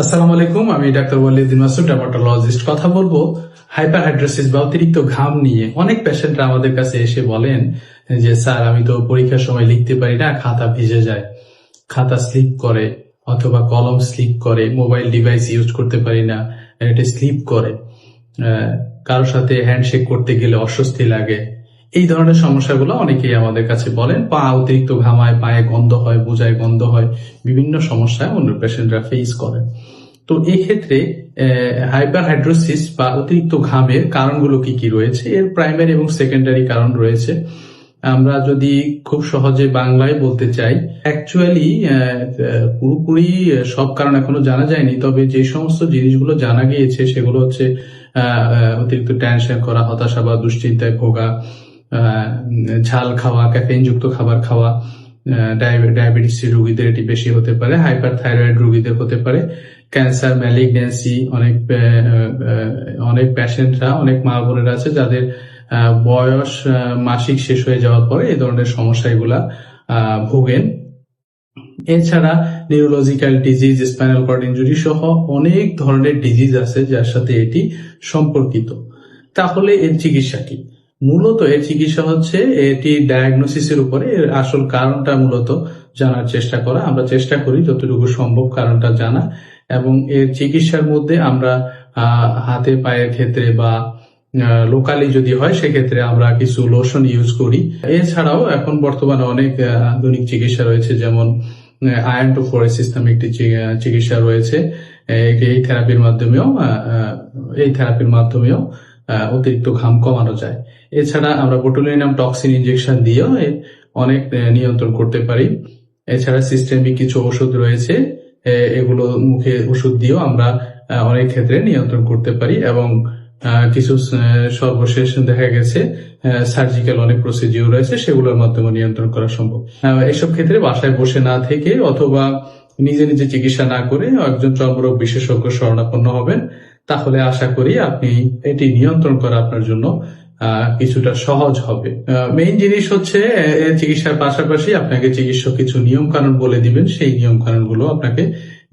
আসসালামু আলাইকুম, আমি ডাক্তার ওয়ালিউদ্দিন মাসুদ, ডার্মাটোলজিস্ট। কথা বলব হাইপার হাইড্রোসিস বা অতিরিক্ত ঘাম নিয়ে। অনেক পেশেন্টরা আমাদের কাছে এসে বলেন যে, স্যার, আমি তো পরীক্ষার সময় লিখতে পারি না, খাতা ভিজে যায়। খাতা স্লিপ করে অথবা কলম স্লিপ করে, মোবাইল ডিভাইস ইউজ করতে পারি না, এটা স্লিপ করে। কারোর সাথে হ্যান্ডশেক করতে গেলে অস্বস্তি লাগে এই ধরনের সমস্যাগুলো অনেকেই আমাদের কাছে বলেন পা অতিরিক্ত ঘামায়, পায়ে গন্ধ হয়, বোঝায় গন্ধ হয়, বিভিন্ন সমস্যায় অন্য পেশেন্টরা ফেস করেন তো এই ক্ষেত্রে হাইপার হাইড্রোসিস বা অতিরিক্ত ঘামের কারণগুলো কি কি রয়েছে? এর প্রাইমারি এবং সেকেন্ডারি কারণ রয়েছে। আমরা যদি খুব সহজে বাংলায় বলতে চাই অ্যাকচুয়ালি পুরোপুরি সব কারণ এখনও জানা যায়নি, তবে যে সমস্ত জিনিসগুলো জানা গিয়েছে, সেগুলো হচ্ছে অতিরিক্ত টেনশন করা, হতাশা বা দুশ্চিন্তায় ভোগা ঝাল খাওয়া ক্যাফেইন যুক্ত খাবার খাওয়া ডায়াবেটিস রোগীদের এটি বেশি হতে পারে হাইপার থাইরয়েড রোগীদের হতে পারে, ক্যান্সার, ম্যালিগন্যান্সি, অনেক অনেক প্যাশেন্টরা, অনেক মা বোনেরা আছে যাদের বয়স মাসিক শেষ হয়ে যাওয়ার পরে এই ধরনের সমস্যা এগুলা ভোগেন। এছাড়া neurological disease spinal cord injury সহ অনেক ধরনের ডিজিজ আছে যার সাথে এটি সম্পর্কিত। তাহলে এর চিকিৎসা কি? মূলত এর চিকিৎসা হচ্ছে এটি ডায়াগনোসিসের উপরে, এর আসল কারণটা মূলত জানার চেষ্টা করা। আমরা চেষ্টা করি যতটুকু সম্ভব কারণটা জানা এবং এর চিকিৎসার মধ্যে আমরা হাতে, পায়ের ক্ষেত্রে বা লোকালি যদি হয়, সেক্ষেত্রে আমরা কিছু লোশন ইউজ করি। এছাড়াও এখন বর্তমানে অনেক আধুনিক চিকিৎসা রয়েছে, যেমন আয়ন টু ফোরেসিস নামে একটি চিকিৎসা রয়েছে। এই- থেরাপির মাধ্যমেও এই থেরাপির মাধ্যমেও অতিরিক্ত ঘাম কমানো যায়। এছাড়া আমরা বোটুলিনাম টক্সিন ইনজেকশন দিয়েও অনেক নিয়ন্ত্রণ করতে পারি। এছাড়া সিস্টেমিক কিছু ওষুধ রয়েছে এগুলো মুখে ওষুধ দিয়েও আমরা অনেক ক্ষেত্রে নিয়ন্ত্রণ করতে পারি এবং কিছু সর্বশেষ দেখা গেছে সার্জিক্যাল অনেক প্রসিডিউর রয়েছে, সেগুলোর মাধ্যমে নিয়ন্ত্রণ করা সম্ভব। এসব ক্ষেত্রে বাসায় বসে না থেকে অথবা নিজে নিজে চিকিৎসা না করে একজন চর্মরোগ বিশেষজ্ঞ শরণাপন্ন হবেন। তাহলে আশা করি আপনি এটি নিয়ন্ত্রণ করা আপনার জন্য কিছুটা সহজ হবে। মেইন জিনিস হচ্ছে চিকিৎসার পাশাপাশি আপনাকে চিকিৎসক কিছু নিয়ম কানুন বলে দিবেন, সেই নিয়ম কানুনগুলো আপনাকে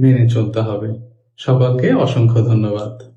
মেনে চলতে হবে। সকলকে অসংখ্য ধন্যবাদ।